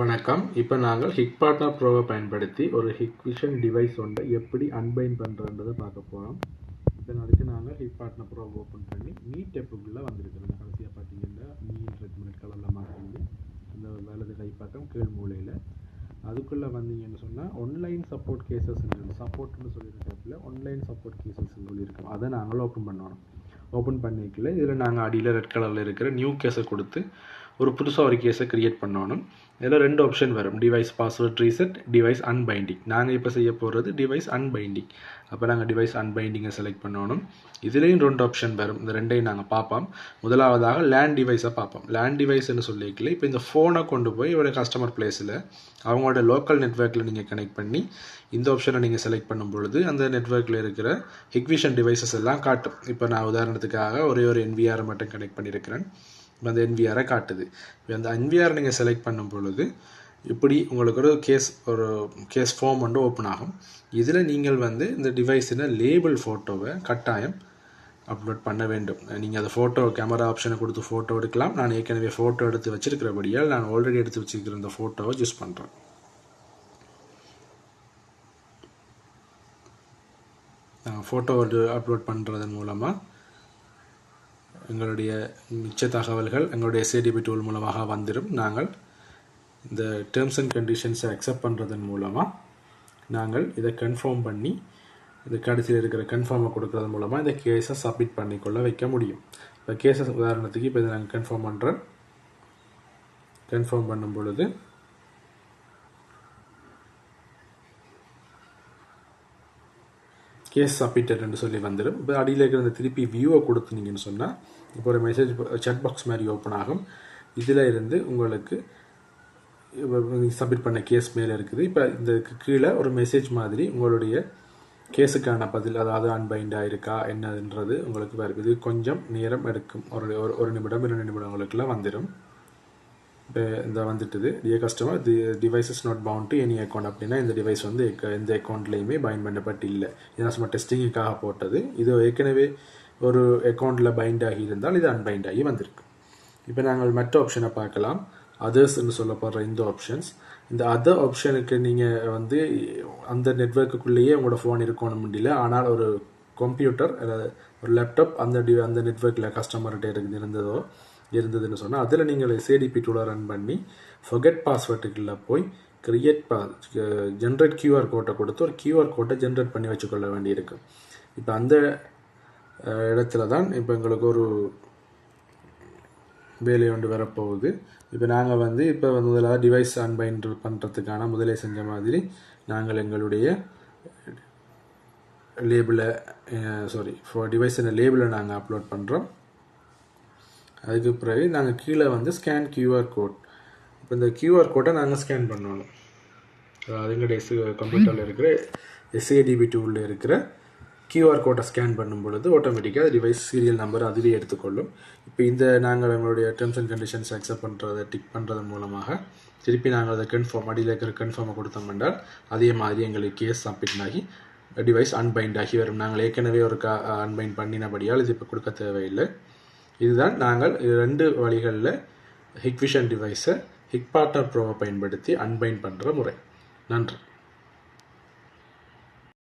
வணக்கம். இப்போ நாங்கள் ஹிக் பார்ட்னர் ப்ரோவை பயன்படுத்தி ஒரு ஹிக் விஷன் டிவைஸ் ஒன்றை எப்படி அன்பைன் பண்ணுறன்றதை பார்க்க போகிறோம் இப்போ அதுக்கு நாங்கள் ஹிக் பார்ட்னர் ப்ரோ ஓப்பன் பண்ணி மீட் டெப்புக்குள்ளே வந்திருக்கிறோம். கடைசியாக பார்த்தீங்கன்னா மீன் ரெட் மினிட் கலரில் மாற்றி அந்த வலது கை பக்கம் கீழ் மூலையில். அதுக்குள்ளே வந்தீங்கன்னு சொன்னால் ஆன்லைன் சப்போர்ட் கேசஸ் சப்போர்ட்னு சொல்லியிருக்கிறதுல ஆன்லைன் சப்போர்ட் கேசஸ் சொல்லியிருக்கோம். அதை நாங்கள் ஓப்பன் பண்ணணும் ஓப்பன் பண்ணிக்கல. இதில் நாங்கள் அடியில் ரெட் கலரில் இருக்கிற நியூ கேஸை கொடுத்து ஒரு புதுசாக ஒரு கேஸை க்ரியேட் பண்ணணும். இதில் ரெண்டு ஆப்ஷன் வரும். Device password reset device unbinding நாங்கள் இப்போ செய்ய போகிறது டிவைஸ் அன்பைண்டிங் அப்போ நாங்கள் டிவைஸ் அன்பைண்டிங்கை செலக்ட் பண்ணணும். இதுலேயும் ரெண்டு ஆப்ஷன் வரும். இந்த ரெண்டையும் நாங்கள் பார்ப்போம். முதலாவதாக லேண்ட் டிவைஸை பார்ப்போம். லேண்ட் டிவைஸ்னு சொல்லிக்கல இப்போ இந்த ஃபோனை கொண்டு போய் ஒரு கஸ்டமர் பிளேஸில் அவங்களோட லோக்கல் நெட்ஒர்க்கில் நீங்கள் கனெக்ட் பண்ணி இந்த ஆப்ஷனை நீங்கள் செலக்ட் பண்ணும் பொழுது அந்த நெட்ஒர்க்கில் இருக்கிற ஹிக்விஷன் டிவைசஸ் எல்லாம் காட்டும். இப்போ நான் உதாரணத்துக்காக ஒரே ஒரு என்விஆரை மட்டும் கனெக்ட் பண்ணியிருக்கிறேன் அந்த என்விஆரை காட்டுது. இப்போ அந்த என்விஆர் நீங்கள் செலக்ட் பண்ணும் பொழுது இப்படி உங்களுக்கு ஒரு கேஸ் ஒரு கேஸ் ஃபார்ம் வந்து ஓப்பன் ஆகும். இதில் நீங்கள் வந்து இந்த டிவைஸின லேபிள் ஃபோட்டோவை கட்டாயம் அப்லோட் பண்ண வேண்டும். நீங்கள் அந்த ஃபோட்டோ கேமரா ஆப்ஷனை கொடுத்து ஃபோட்டோ எடுக்கலாம். நான் ஏற்கனவே ஃபோட்டோ எடுத்து வச்சிருக்கிறபடியால் நான் ஆல்ரெடி எடுத்து வச்சிருக்கிற இந்த ஃபோட்டோவை யூஸ் பண்ணுறேன் ஃபோட்டோ அப்லோட் பண்ணுறதன் மூலமாக எங்களுடைய மிச்ச தகவல்கள் எங்களுடைய எஸ்ஏடிபி டூல் மூலமாக வந்துடும் நாங்கள் இந்த டேர்ம்ஸ் அண்ட் கண்டிஷன்ஸை அக்செப்ட் பண்ணுறதன் மூலமாக நாங்கள் இதை கன்ஃபார்ம் பண்ணி இந்த கடைசியில் இருக்கிற கன்ஃபார்மை கொடுக்கறது மூலமாக இந்த கேஸை சப்மிட் பண்ணிக்கொள்ள வைக்க முடியும். இப்போ கேஸை உதாரணத்துக்கு இப்போ இதை நாங்கள் கன்ஃபார்ம் பண்ணுறோம் கன்ஃபார்ம் பண்ணும் பொழுது கேஸ் சப்மிட்டட்னு சொல்லி வந்துடும். இப்போ அடியில் இருக்கிற அந்த திருப்பி வியூவை கொடுத்துனீங்கன்னு சொன்னால் இப்போ ஒரு மெசேஜ் சட் பாக்ஸ் மாதிரி ஓப்பன் ஆகும். இதில் இருந்து உங்களுக்கு சப்மிட் பண்ண கேஸ் மேலே இருக்குது. இப்போ இந்த கீழே ஒரு மெசேஜ் மாதிரி உங்களுடைய கேஸுக்கான பதில் அதாவது அன்பைண்டாக இருக்கா என்னதுன்றது உங்களுக்கு வருது இது கொஞ்சம் நேரம் எடுக்கும். ஒரு ஒரு நிமிடம் இரண்டு நிமிடங்களுக்குலாம் வந்துடும். இந்த வந்துட்டுது. Dear customer the device is not bound to any account அப்படின்னா இந்த டிவைஸ் வந்து எந்த அக்கௌண்ட்லேயுமே பைண்ட் பண்ணப்பட்டு இல்லை. இதெல்லாம் சும்மா டெஸ்டிங்குக்காக போட்டது. இது ஏற்கனவே ஒரு அக்கௌண்ட்டில் பைண்ட் ஆகி இருந்தால் இது அன்பைண்ட் ஆகி வந்திருக்கு. இப்போ நாங்கள் மற்ற ஆப்ஷனை பார்க்கலாம். அதர்ஸ்ன்னு சொல்லப்படுற இந்த ஆப்ஷன்ஸ் இந்த அதர் ஆப்ஷனுக்கு நீங்கள் வந்து அந்த நெட்ஒர்க்குள்ளேயே உங்களோட ஃபோன் இருக்கணும் முடியல. ஆனால் ஒரு கம்ப்யூட்டர் ஒரு லேப்டாப் அந்த டி அந்த நெட்ஒர்க்கில் கஸ்டமர்கிட்ட இருந்ததோ இருந்ததுன்னு சொன்னால் அதில் நீங்கள் சேடிபி டூலை ரன் பண்ணி ஃபொகெட் பாஸ்வேர்டுக்குள்ளே போய் கிரியேட் பா ஜென்ரேட் கியூஆர் கோட்டை கொடுத்து ஒரு கியூஆர் கோட்டை ஜென்ரேட் பண்ணி வச்சுக்கொள்ள வேண்டியிருக்கு. இப்போ அந்த இடத்துல தான் இப்போ எங்களுக்கு ஒரு வேலை ஒன்று வரப்போகுது. இப்போ நாங்கள் வந்து இப்போ முதலாக டிவைஸ் அன்பைன் பண்ணுறதுக்கான முதலே செஞ்ச மாதிரி நாங்கள் எங்களுடைய லேபிளை சாரி டிவைஸ் லேபிளை நாங்கள் அப்லோட் பண்ணுறோம் அதுக்கு பிறகு நாங்கள் கீழே வந்து ஸ்கேன் கியூஆர் கோட் இப்போ இந்த கியூஆர் கோட்டை நாங்கள் ஸ்கேன் பண்ணணும். அதாவது எங்களுடைய எஸ் கம்ப்யூட்டரில் இருக்கிற எஸ்ஏடிபி டூலில் இருக்கிற கியூஆர் கோட்டை ஸ்கேன் பண்ணும் பொழுது ஆட்டோமேட்டிக்காக டிவைஸ் சீரியல் நம்பர் அதுவே எடுத்துக்கொள்ளும். இப்போ இந்த நாங்கள் எங்களுடைய டேர்ம்ஸ் அண்ட் கண்டிஷன்ஸ் அக்செப்ட் பண்ணுறதை டிக் பண்ணுறதன் மூலமாக திருப்பி நாங்கள் அதை கன்ஃபார்ம் அடியில் இருக்கிற கன்ஃபார்மை கொடுத்தோம் என்றால் அதே மாதிரி எங்களுக்கு கேஸ் சப்மிட் ஆகி டிவைஸ் அன்பைண்ட் ஆகி வரும். நாங்கள் ஏற்கனவே ஒரு க அன்பைண்ட் பண்ணினபடியால் இது இப்போ கொடுக்க தேவையில்லை. இதுதான் நாங்கள் ரெண்டு வழிகளில் ஹிக்விஷன் டிவைஸை ஹிக் பார்ட்னர் ப்ரோவை பயன்படுத்தி அன்பைன் பண்ணுற முறை. நன்றி.